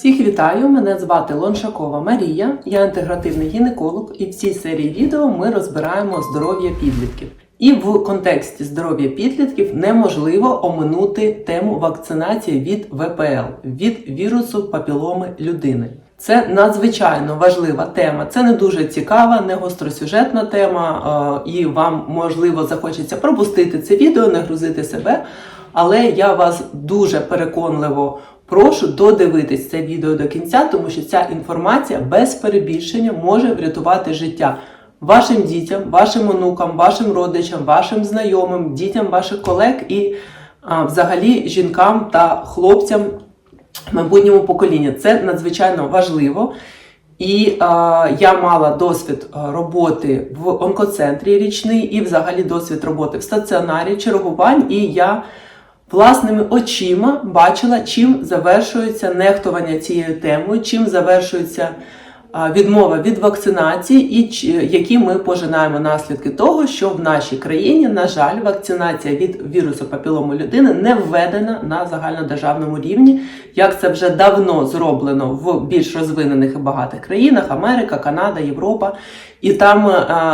Всіх вітаю! Мене звати Лоншакова Марія, я інтегративний гінеколог, і в цій серії відео ми розбираємо здоров'я підлітків. І в контексті здоров'я підлітків неможливо оминути тему вакцинації від ВПЛ від вірусу папіломи людини. Це надзвичайно важлива тема. Це не дуже цікава, не гостросюжетна тема, е, і вам можливо захочеться пропустити це відео, не грузити себе. Але я вас дуже переконливо прошу додивитись це відео до кінця, тому що ця інформація без перебільшення може врятувати життя вашим дітям, вашим онукам, вашим родичам, вашим знайомим, дітям ваших колег і а, взагалі жінкам та хлопцям майбутньому покоління. Це надзвичайно важливо. І е, я мала досвід роботи в онкоцентрі річний і взагалі досвід роботи в стаціонарі чергувань. І я власними очима бачила, чим завершується нехтування цією темою, чим завершується відмова від вакцинації, і які ми пожинаємо наслідки того, що в нашій країні, на жаль, вакцинація від вірусу папілому людини не введена на загальнодержавному рівні, як це вже давно зроблено в більш розвинених і багатих країнах Америка, Канада, Європа. І там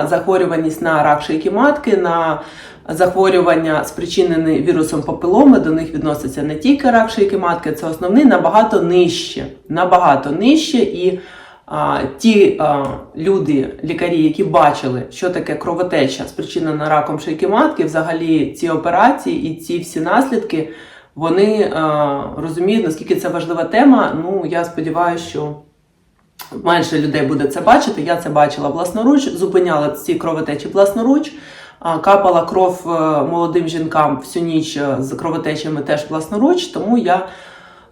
захворюваність на рак шийки матки, на захворювання, спричинені вірусом папіломи, до них відноситься не тільки рак шийки матки, це основний набагато нижче. Набагато нижче. І а, ті а, люди, лікарі, які бачили, що таке кровотеча спричинена раком шийки матки, взагалі ці операції і ці всі наслідки, вони а, розуміють, наскільки це важлива тема. Ну, я сподіваюся, що менше людей буде це бачити. Я це бачила власноруч, зупиняла ці кровотечі власноруч. Капала кров е, молодим жінкам всю ніч е, з кровотечами теж власноруч, тому я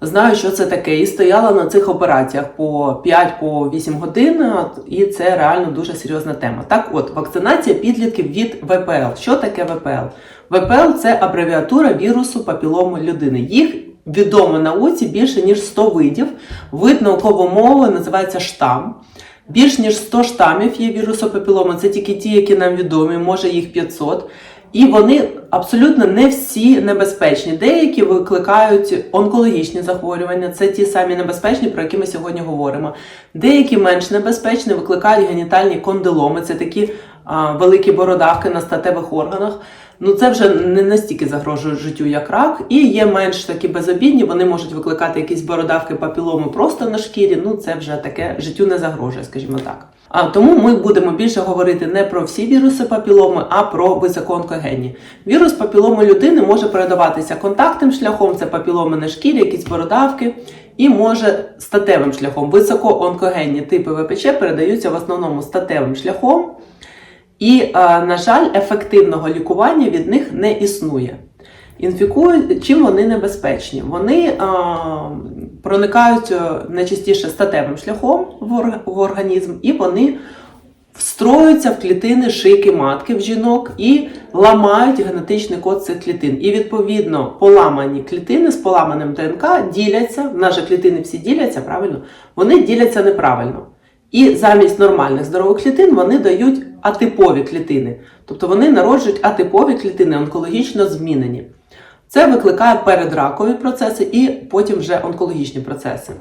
знаю, що це таке. І стояла на цих операціях по 5-8 годин, е, і це реально дуже серйозна тема. Так от, вакцинація підлітків від ВПЛ. Що таке ВПЛ? ВПЛ це абревіатура вірусу папілому людини. Їх відомо науці більше ніж 100 видів. Вид науковою мовою називається штам. Більш ніж 100 штамів є вірусу папіломи, це тільки ті, які нам відомі, може їх 500. І вони абсолютно не всі небезпечні. Деякі викликають онкологічні захворювання, це ті самі небезпечні, про які ми сьогодні говоримо. Деякі менш небезпечні викликають генітальні кондиломи, це такі а, великі бородавки на статевих органах. Ну це вже не настільки загрожує життю, як рак, і є менш такі безобідні. Вони можуть викликати якісь бородавки, папіломи просто на шкірі. Ну це вже таке життю не загрожує, скажімо так. А тому ми будемо більше говорити не про всі віруси папіломи, а про високоонкогенні. Вірус папіломи людини може передаватися контактним шляхом, це папіломи на шкірі, якісь бородавки, і може статевим шляхом. Високоонкогенні типи ВПЧ передаються в основному статевим шляхом. І, е, на жаль, ефективного лікування від них не існує. Інфікують, чим вони небезпечні? Вони а, проникають е, найчастіше статевим шляхом в, організм, і вони встроюються в клітини шийки матки в жінок і ламають генетичний код цих клітин. І відповідно поламані клітини з поламаним ДНК діляться, же клітини всі діляться, правильно? Вони діляться неправильно. І замість нормальних здорових клітин вони дають атипові клітини. Тобто вони народжують атипові клітини, онкологічно змінені. Це викликає передракові процеси і потім вже онкологічні процеси.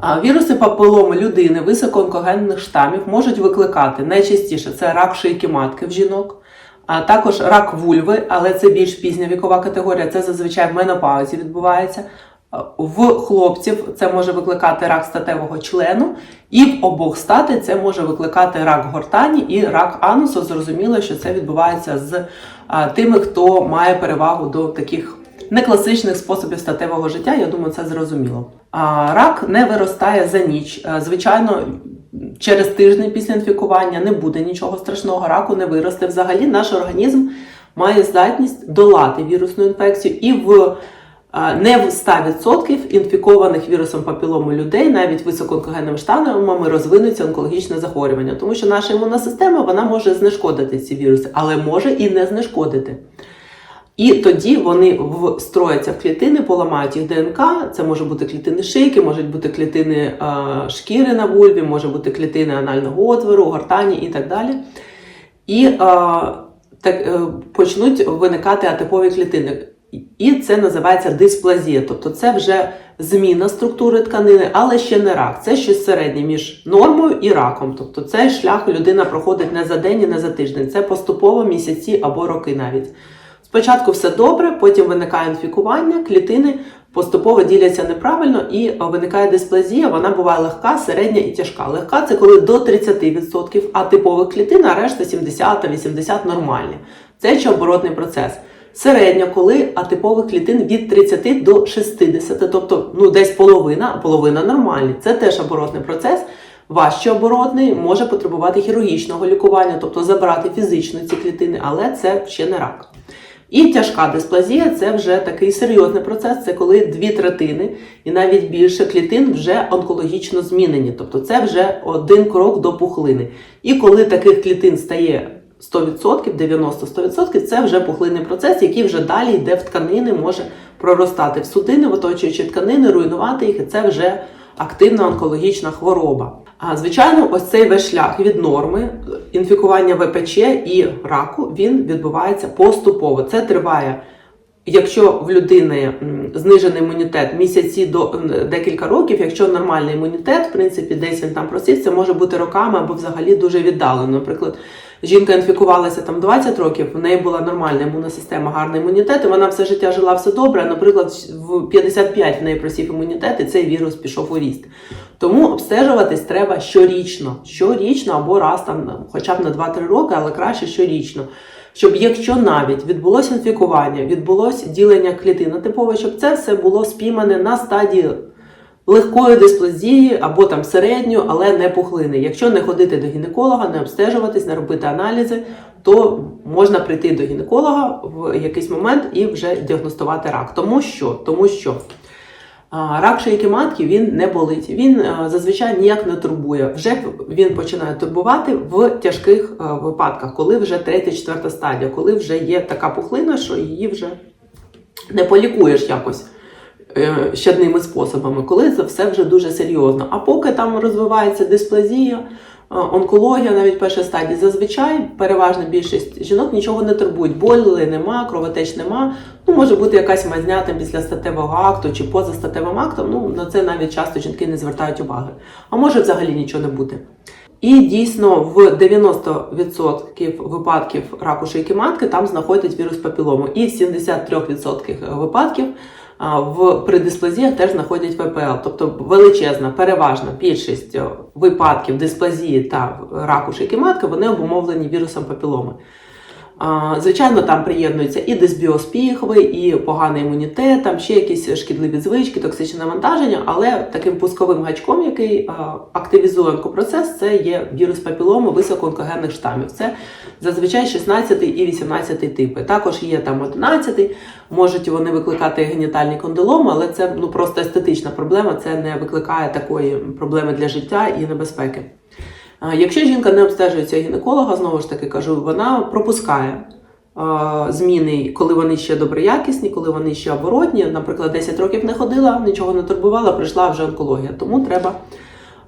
А віруси папіломи людини високоонкогенних штамів можуть викликати найчастіше це рак шийки матки в жінок, а також рак вульви, але це більш пізня вікова категорія, це зазвичай в менопаузі відбувається. В хлопців це може викликати рак статевого члену, і в обох стати це може викликати рак гортані і рак анусу. Зрозуміло, що це відбувається з тими, хто має перевагу до таких некласичних способів статевого життя. Я думаю, це зрозуміло. А рак не виростає за ніч. Звичайно, через тиждень після інфікування не буде нічого страшного, раку не виросте. Взагалі, наш організм має здатність долати вірусну інфекцію і в не в 100% інфікованих вірусом папілому людей, навіть високоонкогенними штамами, розвинуться онкологічне захворювання, тому що наша імунна система вона може знешкодити ці віруси, але може і не знешкодити. І тоді вони встрояться в клітини, поламають їх ДНК. Це може бути клітини шийки, можуть бути клітини шкіри на вульві, може бути клітини анального отвору, гортані і так далі. І так, е, почнуть виникати атипові клітини. І це називається дисплазія, тобто це вже зміна структури тканини, але ще не рак. Це щось середнє між нормою і раком. Тобто цей шлях людина проходить не за день і не за тиждень. Це поступово місяці або роки навіть. Спочатку все добре, потім виникає інфікування, клітини поступово діляться неправильно і виникає дисплазія. Вона буває легка, середня і тяжка. Легка це коли до 30%, а типових клітин, а решта 70-80 нормальні. Це ще оборотний процес. Середня, коли атипових клітин від 30 до 60, тобто ну десь половина, а половина нормальні. Це теж оборотний процес. Важче оборотний може потребувати хірургічного лікування, тобто забрати фізично ці клітини, але це ще не рак. І тяжка дисплазія це вже такий серйозний процес. Це коли дві третини і навіть більше клітин вже онкологічно змінені. Тобто це вже один крок до пухлини. І коли таких клітин стає 100%, 90-100%, це вже пухлинний процес, який вже далі йде в тканини, може проростати в судини, в оточуючі тканини, руйнувати їх, і це вже активна онкологічна хвороба. А звичайно, ось цей весь шлях від норми інфікування ВПЧ і раку він відбувається поступово. Це триває. Якщо в людини знижений імунітет місяці до декілька років, якщо нормальний імунітет, в принципі, десь він там просів, це може бути роками або взагалі дуже віддалено. Наприклад, жінка інфікувалася там 20 років, в неї була нормальна імунна система, гарний імунітет, і вона все життя жила все добре. Наприклад, в 55 в неї просів імунітет, і цей вірус пішов у ріст. Тому обстежуватись треба щорічно, щорічно або раз там, хоча б на 2-3 роки, але краще щорічно. Щоб якщо навіть відбулося інфікування, відбулося ділення клітин типове, щоб це все було спіймане на стадії легкої дисплазії або там середньої, але не пухлини. Якщо не ходити до гінеколога, не обстежуватись, не робити аналізи, то можна прийти до гінеколога в якийсь момент і вже діагностувати рак. Тому що, тому що Рак шийки матки він не болить. Він зазвичай ніяк не турбує. Вже він починає турбувати в тяжких випадках, коли вже третя, четверта стадія, коли вже є така пухлина, що її вже не полікуєш якось е, щадними способами, коли це все вже дуже серйозно. А поки там розвивається дисплазія, е, онкологія, навіть першої стадії, зазвичай переважна більшість жінок нічого не турбують. Болі нема, кровотеч нема. Ну, може бути якась мазня там після статевого акту чи поза статевим актом. Ну, на це навіть часто жінки не звертають уваги. А може взагалі нічого не бути. І дійсно в 90% випадків раку шийки матки там знаходять вірус папілому. І в 73% випадків в при дисплазіях теж знаходять ВПЛ. Тобто величезна, переважна більшість е, випадків дисплазії та раку шийки матки вони обумовлені вірусом папіломи. Звичайно, там приєднується і дисбіоз піхви, і поганий імунітет, там ще якісь шкідливі звички, токсичне навантаження, але таким пусковим гачком, який активізує онкопроцес, це є вірус папілому високоонкогенних штамів. Це зазвичай 16 і 18 типи. Також є там 11, можуть вони викликати генітальні кондиломи, але це ну просто естетична проблема, це не викликає такої проблеми для життя і небезпеки. Якщо жінка не обстежується гінеколога, знову ж таки кажу, вона пропускає зміни, коли вони ще доброякісні, коли вони ще оборотні. Наприклад, 10 років не ходила, нічого не турбувала, прийшла вже онкологія. Тому треба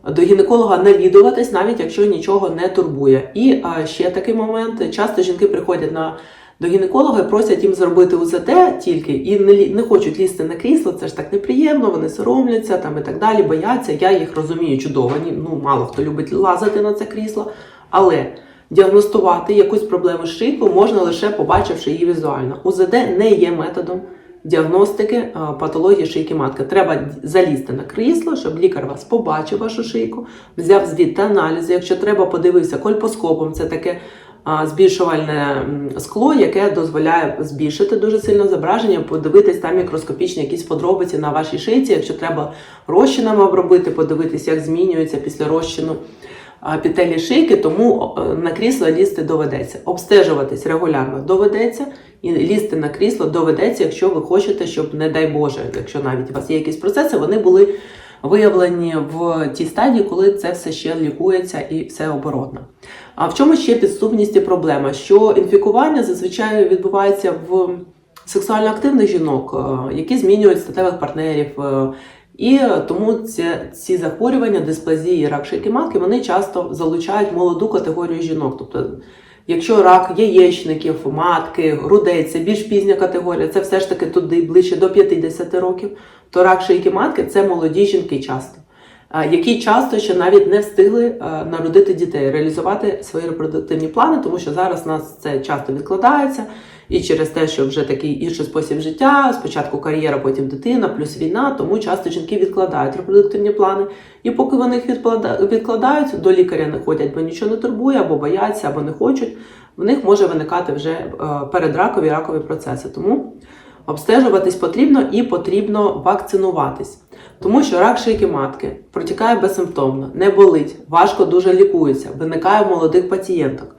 до гінеколога навідуватись, навіть якщо нічого не турбує. І ще такий момент: часто жінки приходять на до гінеколога просять їм зробити УЗД тільки і не, не хочуть лізти на крісло, це ж так неприємно, вони соромляться там і так далі, бояться. Я їх розумію чудово. Ну мало хто любить лазити на це крісло, але діагностувати якусь проблему з шийкою можна лише побачивши її візуально. УЗД не є методом діагностики е, патології шийки матки. Треба залізти на крісло, щоб лікар вас побачив вашу шийку, взяв звідти аналізи. Якщо треба, подивився кольпоскопом. Це таке збільшувальне скло, яке дозволяє збільшити дуже сильно зображення, подивитись там мікроскопічні якісь подробиці на вашій шийці. Якщо треба розчинами обробити, подивитись, як змінюється після розчину а, петелі шийки, тому на крісло лізти доведеться. Обстежуватись регулярно доведеться, і лізти на крісло доведеться, якщо ви хочете, щоб, не дай Боже, якщо навіть у вас є якісь процеси, вони були виявлені в тій стадії, коли це все ще лікується і все оборотно. А в чому ще підступність і проблема? Що інфікування зазвичай відбувається в сексуально активних жінок, е, які змінюють статевих партнерів. е, І тому ці, ці захворювання, дисплазії, рак шийки матки, вони часто залучають молоду категорію жінок. Тобто Якщо рак яєчників, матки, грудей це більш пізня категорія, це все ж таки туди ближче до 50 років, то рак шийки матки це молоді жінки часто, які часто ще навіть не встигли народити дітей, реалізувати свої репродуктивні плани, тому що зараз нас це часто відкладається. І через те, що вже такий інший спосіб життя, спочатку кар'єра, потім дитина, плюс війна, тому часто жінки відкладають репродуктивні плани. І поки вони їх відкладають, до лікаря не ходять, бо нічого не турбує, або бояться, або не хочуть. В них може виникати вже е, передракові ракові процеси. Тому обстежуватись потрібно і потрібно вакцинуватись. Тому що рак шийки матки протікає безсимптомно, не болить, важко дуже лікується, виникає у молодих пацієнток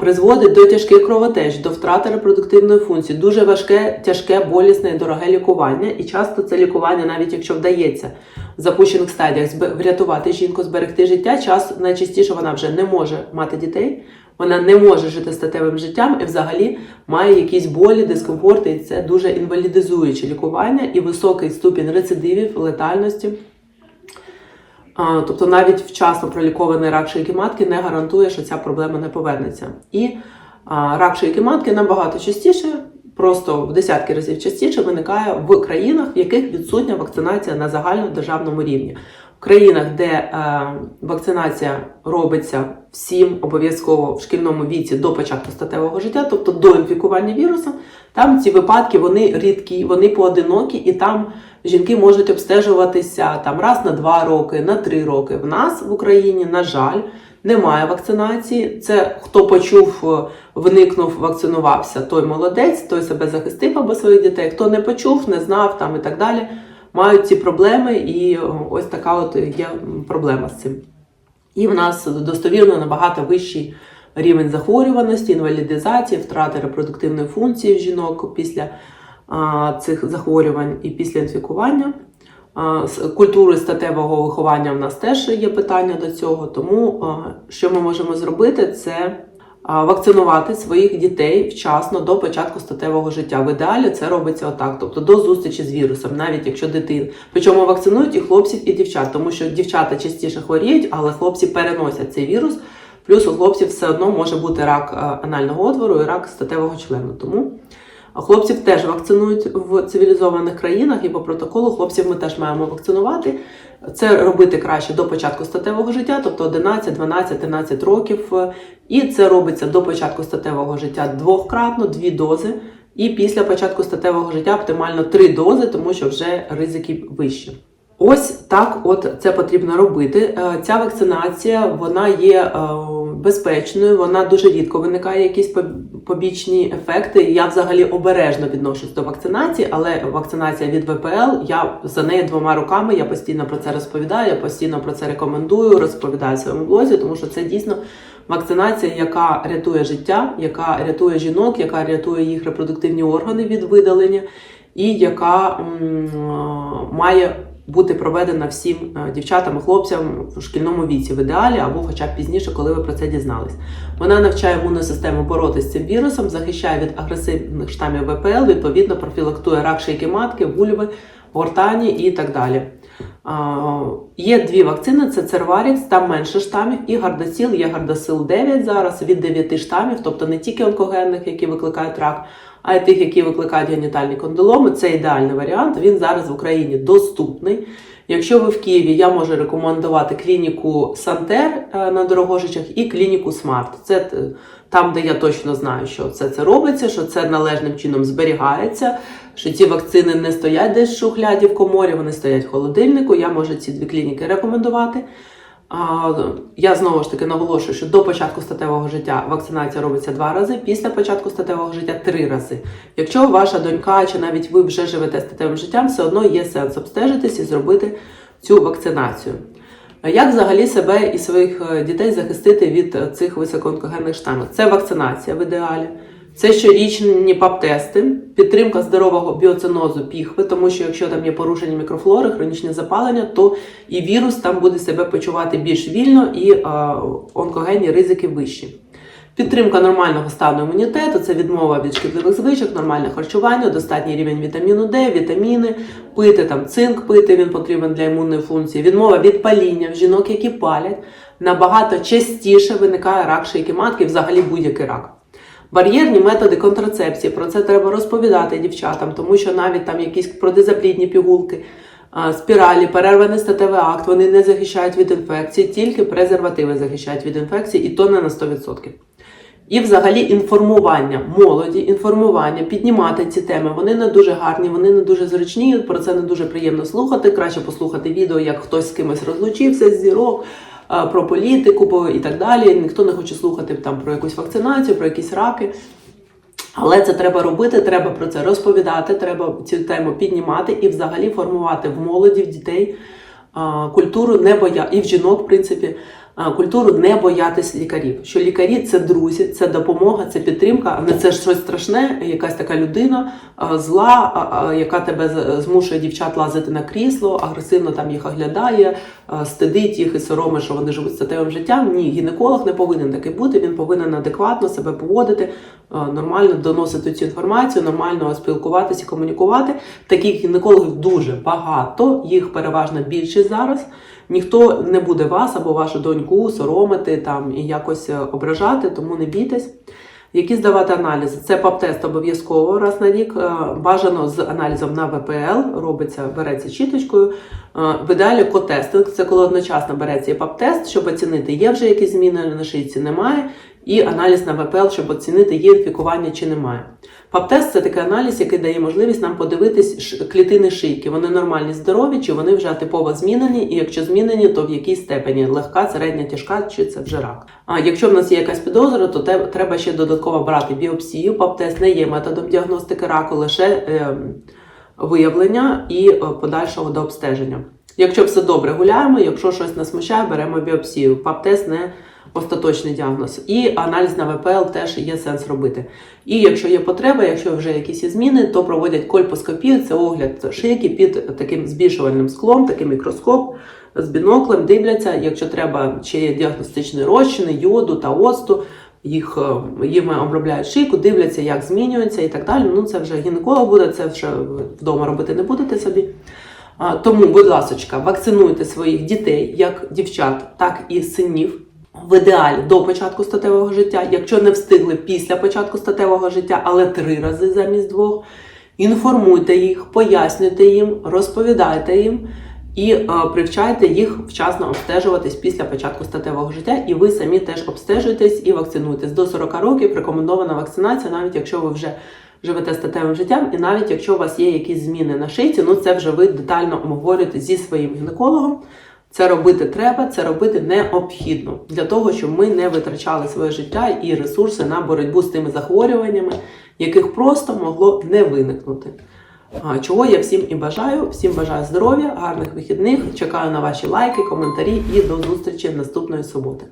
призводить до тяжких кровотеч, до втрати репродуктивної функції, дуже важке, тяжке, болісне і дороге лікування. І часто це лікування, навіть якщо вдається в запущених стадіях врятувати жінку, зберегти життя, час найчастіше вона вже не може мати дітей, вона не може жити статевим життям і взагалі має якісь болі, дискомфорти. І це дуже інвалідизуюче лікування і високий ступінь рецидивів, летальності. Тобто навіть вчасно пролікований рак шийки матки не гарантує, що ця проблема не повернеться. І а, рак шийки матки набагато частіше, просто в десятки разів частіше виникає в країнах, в яких відсутня вакцинація на загальнодержавному рівні. В країнах, де е, вакцинація робиться всім обов'язково в шкільному віці до початку статевого життя, тобто до інфікування вірусом, там ці випадки вони рідкі, вони поодинокі, і там жінки можуть обстежуватися там раз на два роки, на три роки. В нас в Україні, на жаль, немає вакцинації. Це хто почув, е, вникнув, вакцинувався, той молодець, той себе захистив або своїх дітей. Хто не почув, не знав там і так далі, мають ці проблеми, і е, ось така от є проблема з цим. І в нас достовірно набагато вищий рівень захворюваності, інвалідизації, втрати репродуктивної функції жінок після а, цих захворювань і після інфікування. З культури статевого виховання в нас теж є питання до цього. Тому що ми можемо зробити, це вакцинувати своїх дітей вчасно до початку статевого життя. В ідеалі це робиться отак, тобто до зустрічі з вірусом, навіть якщо дитина. Причому вакцинують і хлопців, і дівчат, тому що дівчата частіше хворіють, але хлопці переносять цей вірус. Плюс у хлопців все одно може бути рак е, анального отвору і рак статевого члену. Тому хлопців теж вакцинують в цивілізованих країнах, і по протоколу хлопців ми теж маємо вакцинувати. Це робити краще до початку статевого життя, тобто 11, 12, 13 років. І це робиться до початку статевого життя двократно, дві дози. І після початку статевого життя оптимально три дози, тому що вже ризики вищі. Ось так, от це потрібно робити. Е, Ця вакцинація вона є е, безпечною, вона дуже рідко виникає якісь побічні ефекти. Я взагалі обережно відношусь до вакцинації, але вакцинація від ВПЛ я за нею двома руками. Я постійно про це розповідаю, я постійно про це рекомендую, розповідаю в своєму блозі, тому що це дійсно вакцинація, яка рятує життя, яка рятує жінок, яка рятує їх репродуктивні органи від видалення, і яка м, має бути проведена всім е, дівчатам і хлопцям в шкільному віці, в ідеалі або хоча б пізніше, коли ви про це дізнались. Вона навчає імунну систему боротися з цим вірусом, захищає від агресивних штамів ВПЛ, відповідно профілактує рак шийки матки, вульви, гортані і так далі. Є дві вакцини: це Церварікс, там менше штамів, і Гардасіл. Є Гардасил 9 зараз від 9 штамів, тобто не тільки онкогенних, які викликають рак, а й тих, які викликають генітальні кондиломи. Це ідеальний варіант. Він зараз в Україні доступний. Якщо ви в Києві, я можу рекомендувати клініку Сантер на Дорогожичах і клініку Смарт. Це е, там, де я точно знаю, що це, це робиться, що це належним чином зберігається, що ці вакцини не стоять десь в шухляді в коморі, вони стоять в холодильнику. Я можу ці дві клініки рекомендувати. Я знову ж таки наголошую, що до початку статевого життя вакцинація робиться два рази, після початку статевого життя три рази. Якщо ваша донька чи навіть ви вже живете статевим життям, все одно є сенс обстежитись і зробити цю вакцинацію. Як взагалі себе і своїх е, дітей захистити від е, цих високоонкогенних штамів? Це вакцинація в ідеалі. Це щорічні ПАП-тести, підтримка здорового біоцинозу піхви, тому що якщо там є порушення мікрофлори, хронічне запалення, то і вірус там буде себе почувати більш вільно, і е, онкогенні ризики вищі. Підтримка нормального стану імунітету це відмова від шкідливих звичок, нормальне харчування, достатній рівень вітаміну Д, вітаміни, пити там цинк, пити він потрібен для імунної функції, відмова від паління в жінок, які палять. Набагато частіше виникає рак шийки матки, взагалі будь-який рак. Бар'єрні методи контрацепції. Про це треба розповідати дівчатам, тому що навіть там якісь протизаплідні пігулки, спіралі, перерваний статевий акт, вони не захищають від інфекції, тільки презервативи захищають від інфекції, і то не на 100%. І взагалі інформування молоді, інформування, піднімати ці теми. Вони не дуже гарні, вони не дуже зручні. Про це не дуже приємно слухати. Краще послухати відео, як хтось з кимось розлучився з зірок, про політику і так далі. Ніхто не хоче слухати там про якусь вакцинацію, про якісь раки. Але це треба робити, треба про це розповідати, треба цю тему піднімати і взагалі формувати в молоді, в дітей культуру не боя і в жінок, в принципі, культуру не боятись лікарів. Що лікарі це друзі, це допомога, це підтримка, а не це щось страшне, якась така людина зла, яка тебе змушує дівчат лазити на крісло, агресивно там їх оглядає, стидить їх і соромить, що вони живуть статевим життям. Ні, гінеколог не повинен такий бути. Він повинен адекватно себе поводити, нормально доносити цю інформацію, нормально спілкуватися, комунікувати. Таких гінекологів дуже багато, їх переважна більшість зараз. Ніхто не буде вас або вашу доньку соромити там і якось е, ображати, тому не бійтесь. Які здавати аналізи? Це ПАП-тест обов'язково раз на рік. Е, Бажано з аналізом на ВПЛ, робиться, береться чіточкою. Е, В ідеалі котестинг це коли одночасно береться і ПАП-тест, щоб оцінити, є вже якісь зміни на шийці, немає. І аналіз на ВПЛ, щоб оцінити, є інфікування чи немає. ПАП-тест це такий аналіз, який дає можливість нам подивитись клітини шийки. Вони нормальні, здорові, чи вони вже типово змінені, і якщо змінені, то в якій степені легка, середня, тяжка, чи це вже рак. А якщо в нас є якась підозра, то треба ще додатково брати біопсію. ПАП-тест не є методом діагностики раку, лише ем, виявлення і е, подальшого до обстеження. Якщо все добре, гуляємо, якщо щось нас смущає, беремо біопсію. ПАП-тест не остаточний діагноз. І аналіз на ВПЛ теж є сенс робити. І якщо є потреба, якщо вже якісь зміни, то проводять кольпоскопію, це огляд шийки під таким збільшувальним склом, такий мікроскоп з біноклем, дивляться, якщо треба, чи є діагностичні розчини, йоду та оцту. Їх е, їм обробляють шийку, дивляться, як змінюється і так далі. Ну це вже гінеколог буде, це вже вдома робити не будете собі. Тому, будь ласочка, вакцинуйте своїх дітей, як дівчат, так і синів. В ідеалі до початку статевого життя, якщо не встигли після початку статевого життя, але три рази замість двох. Інформуйте їх, пояснюйте їм, розповідайте їм і е, привчайте їх вчасно обстежуватись після початку статевого життя. І ви самі теж обстежуйтесь і вакцинуйтесь. До 40 років рекомендована вакцинація, навіть якщо ви вже живете статевим життям, і навіть якщо у вас є якісь зміни на шийці, ну це вже ви детально обговорюєте зі своїм гінекологом. Це робити треба, це робити необхідно для того, щоб ми не витрачали своє життя і ресурси на боротьбу з тими захворюваннями, яких просто могло не виникнути. Чого я всім і бажаю. Всім бажаю здоров'я, гарних вихідних. Чекаю на ваші лайки, коментарі і до зустрічі наступної суботи.